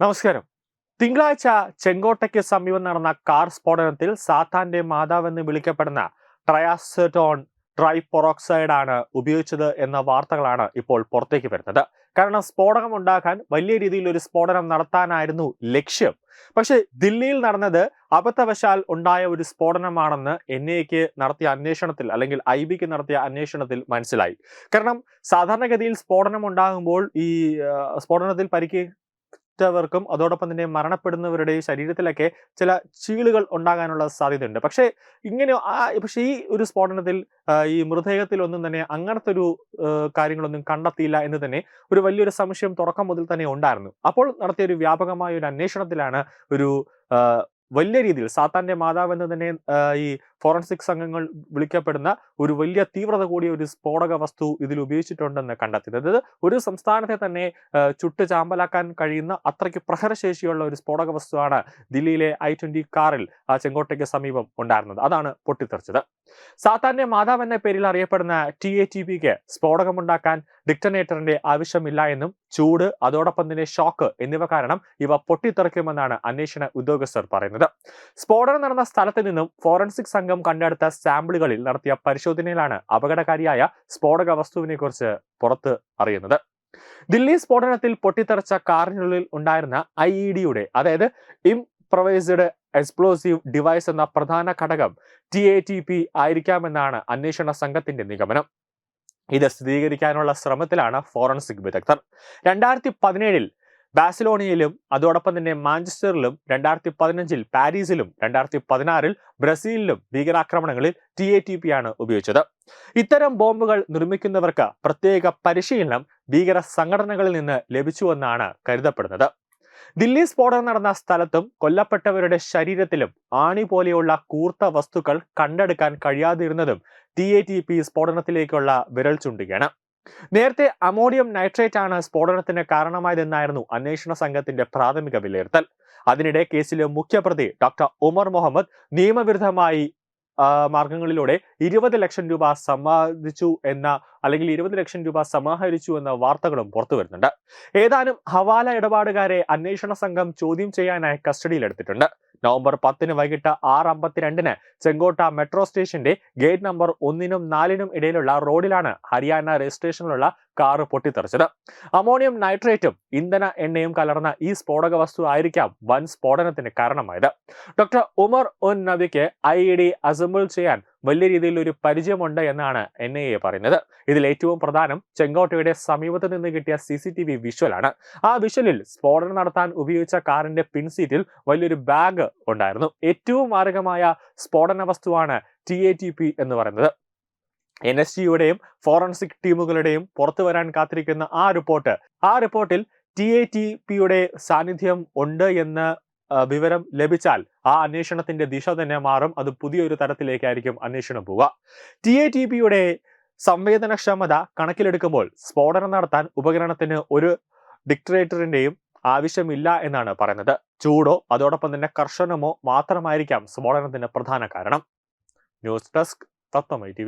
നമസ്കാരം. തിങ്കളാഴ്ച ചെങ്കോട്ടയ്ക്ക് സമീപം നടന്ന കാർ സ്ഫോടനത്തിൽ സാത്താന്റെ മാതാവെന്ന് വിളിക്കപ്പെടുന്ന ട്രയാസെറ്റോൺ ട്രൈപൊറോക്സൈഡ് ആണ് ഉപയോഗിച്ചത് എന്ന വാർത്തകളാണ് ഇപ്പോൾ പുറത്തേക്ക് വരുന്നത്. കാരണം സ്ഫോടനം ഉണ്ടാക്കാൻ വലിയ രീതിയിൽ ഒരു സ്ഫോടനം നടത്താനായിരുന്നു ലക്ഷ്യം. പക്ഷെ ദില്ലിയിൽ നടന്നത് അബദ്ധവശാൽ ഉണ്ടായ ഒരു സ്ഫോടനമാണെന്ന് എൻ ഐക്ക് നടത്തിയ അന്വേഷണത്തിൽ അല്ലെങ്കിൽ ഐ ബിക്ക് നടത്തിയ അന്വേഷണത്തിൽ മനസ്സിലായി. കാരണം സാധാരണഗതിയിൽ സ്ഫോടനം ഉണ്ടാകുമ്പോൾ ഈ സ്ഫോടനത്തിൽ സ്ഫോടനത്തിൽ പരിക്കേറ്റവർക്കും അതോടൊപ്പം തന്നെ മരണപ്പെടുന്നവരുടെ ശരീരത്തിലൊക്കെ ചില ചീളുകൾ ഉണ്ടാകാനുള്ള സാധ്യതയുണ്ട്. പക്ഷേ ഇങ്ങനെ പക്ഷേ ഈ ഒരു സ്ഫോടനത്തിൽ ഈ മൃതദേഹത്തിലൊന്നും തന്നെ അങ്ങനത്തെ ഒരു കാര്യങ്ങളൊന്നും കണ്ടെത്തിയില്ല എന്ന് തന്നെ ഒരു വലിയൊരു സംശയം തുടക്കം മുതൽ തന്നെ ഉണ്ടായിരുന്നു. അപ്പോൾ നടത്തിയ ഒരു വ്യാപകമായ ഒരു അന്വേഷണത്തിലാണ് ഒരു വലിയ രീതിയിൽ സാത്താന്റെ മാതാവ് എന്ന് തന്നെ ഈ ഫോറൻസിക് സംഘങ്ങൾ വിളിക്കപ്പെടുന്ന ഒരു വലിയ തീവ്രത കൂടിയ ഒരു സ്ഫോടക വസ്തു ഇതിൽ ഉപയോഗിച്ചിട്ടുണ്ടെന്ന് കണ്ടെത്തിയത് അതായത് ഒരു സംസ്ഥാനത്തെ തന്നെ ചുട്ട് ചാമ്പലാക്കാൻ കഴിയുന്ന അത്രയ്ക്ക് പ്രഹരശേഷിയുള്ള ഒരു സ്ഫോടക വസ്തുവാണ് ദില്ലിയിലെ ഐ ട്വന്റി കാറിൽ ആ ചെങ്കോട്ടയ്ക്ക് സമീപം ഉണ്ടായിരുന്നത്. അതാണ് പൊട്ടിത്തെറിച്ചത്. സാത്താന്റെ മാതാവ് എന്ന പേരിൽ അറിയപ്പെടുന്ന ടി എ ടി പിക്ക് സ്ഫോടകമുണ്ടാക്കാൻ ഡിക്ടനേറ്ററിന്റെ ആവശ്യമില്ല എന്നും ചൂട് അതോടൊപ്പം തന്നെ ഷോക്ക് എന്നിവ കാരണം ഇവ പൊട്ടിത്തെറിക്കുമെന്നാണ് അന്വേഷണ ഉദ്യോഗസ്ഥർ പറയുന്നത്. സ്ഫോടനം നടന്ന സ്ഥലത്ത് നിന്നും ഫോറൻസിക് സംഘം കണ്ടെടുത്ത സാമ്പിളുകളിൽ നടത്തിയ പരിശോധനയിലാണ് അപകടകാരിയായ സ്ഫോടക വസ്തുവിനെ കുറിച്ച് പുറത്ത് അറിയുന്നത്. ദില്ലി സ്ഫോടനത്തിൽ പൊട്ടിത്തെറിച്ച കാറിനുള്ളിൽ ഉണ്ടായിരുന്ന ഐ ഇ ഡിയുടെ അതായത് ഇംപ്രവൈസ്ഡ് എക്സ്പ്ലോസീവ് ഡിവൈസ് എന്ന പ്രധാന ഘടകം ടി എ ടി പി ആയിരിക്കാമെന്നാണ് അന്വേഷണ സംഘത്തിന്റെ നിഗമനം. ഇത് സ്ഥിരീകരിക്കാനുള്ള ശ്രമത്തിലാണ് ഫോറൻസിക് വിദഗ്ധർ. രണ്ടായിരത്തി പതിനേഴിൽ ബാസിലോണിയയിലും അതോടൊപ്പം തന്നെ മാഞ്ചസ്റ്ററിലും രണ്ടായിരത്തി പതിനഞ്ചിൽ പാരീസിലും രണ്ടായിരത്തി പതിനാറിൽ ബ്രസീലിലും ഭീകരാക്രമണങ്ങളിൽ ടി എ ടി പി ആണ് ഉപയോഗിച്ചത്. ഇത്തരം ബോംബുകൾ നിർമ്മിക്കുന്നവർക്ക് പ്രത്യേക പരിശീലനം ഭീകര സംഘടനകളിൽ നിന്ന് ലഭിച്ചുവെന്നാണ് കരുതപ്പെടുന്നത്. ദില്ലി സ്ഫോടനം നടന്ന സ്ഥലത്തും കൊല്ലപ്പെട്ടവരുടെ ശരീരത്തിലും ആണി പോലെയുള്ള കൂർത്ത വസ്തുക്കൾ കണ്ടെടുക്കാൻ കഴിയാതിരുന്നതും ടി എ ടി പി സ്ഫോടനത്തിലേക്കുള്ള വിരൽ ചൂണ്ടുകയാണ്. നേരത്തെ അമോണിയം നൈട്രേറ്റ് ആണ് സ്ഫോടനത്തിന് കാരണമായതെന്നായിരുന്നു അന്വേഷണ സംഘത്തിന്റെ പ്രാഥമിക വിലയിരുത്തൽ. അതിനിടെ കേസിലെ മുഖ്യപ്രതി ഡോക്ടർ ഉമർ മുഹമ്മദ് നിയമവിരുദ്ധമായി മാർഗങ്ങളിലൂടെ ഇരുപത് ലക്ഷം രൂപ സമ്പാദിച്ചു എന്ന അല്ലെങ്കിൽ ഇരുപത് ലക്ഷം രൂപ സമാഹരിച്ചു എന്ന വാർത്തകളും പുറത്തു വരുന്നുണ്ട്. ഏതാനും ഹവാല ഇടപാടുകാരെ അന്വേഷണ സംഘം ചോദ്യം ചെയ്യാനായി കസ്റ്റഡിയിലെടുത്തിട്ടുണ്ട്. നവംബർ പത്തിന് വൈകിട്ട് ആറ് അമ്പത്തിരണ്ടിന് ചെങ്കോട്ട മെട്രോ സ്റ്റേഷന്റെ ഗേറ്റ് നമ്പർ ഒന്നിനും നാലിനും ഇടയിലുള്ള റോഡിലാണ് ഹരിയാന രജിസ്ട്രേഷനിലുള്ള കാറ് പൊട്ടിത്തെറിച്ചത്. അമോണിയം നൈട്രേറ്റും ഇന്ധന എണ്ണയും കലർന്ന ഈ സ്ഫോടക വസ്തു ആയിരിക്കാം വൻ സ്ഫോടനത്തിന് കാരണമായത്. ഡോക്ടർ ഉമർ ഉൻ നബിക്ക് ഐ ഇ ഡി അസംബിൾ ചെയ്യാൻ വലിയ രീതിയിൽ ഒരു പരിചയമുണ്ട് എന്നാണ് എൻ ഐ എ പറയുന്നത്. ഇതിൽ ഏറ്റവും പ്രധാനം ചെങ്കോട്ടയുടെ സമീപത്ത് നിന്ന് കിട്ടിയ സി സി ടി വി വിഷ്വലാണ് ആ വിഷ്വലിൽ സ്ഫോടനം നടത്താൻ ഉപയോഗിച്ച കാറിന്റെ പിൻസീറ്റിൽ വലിയൊരു ബാഗ് ഉണ്ടായിരുന്നു. ഏറ്റവും മാരകമായ സ്ഫോടന വസ്തുവാണ് ടി എ ടി പി എന്ന് പറയുന്നത്. എൻ എസ് ജിയുടെയും ഫോറൻസിക് ടീമുകളുടെയും പുറത്തു വരാൻ കാത്തിരിക്കുന്ന ആ റിപ്പോർട്ട് ആ റിപ്പോർട്ടിൽ ടി എ ടി പിയുടെ സാന്നിധ്യം ഉണ്ട് എന്ന് വിവരം ലഭിച്ചാൽ ആ അന്വേഷണത്തിന്റെ ദിശ തന്നെ മാറും. അത് പുതിയൊരു തരത്തിലേക്കായിരിക്കും അന്വേഷണം പോവുക. ടി എ ടി പിയുടെ സംവേദനക്ഷമത കണക്കിലെടുക്കുമ്പോൾ സ്ഫോടനം നടത്താൻ ഉപകരണത്തിന് ഒരു ഡിക്ടറേറ്ററിന്റെയും ആവശ്യമില്ല എന്നാണ് പറയുന്നത്. ചൂടോ അതോടൊപ്പം തന്നെ കർശനമോ മാത്രമായിരിക്കാം സ്ഫോടനത്തിന് പ്രധാന കാരണം. ന്യൂസ് ഡെസ്ക് തത്വമൈ ടി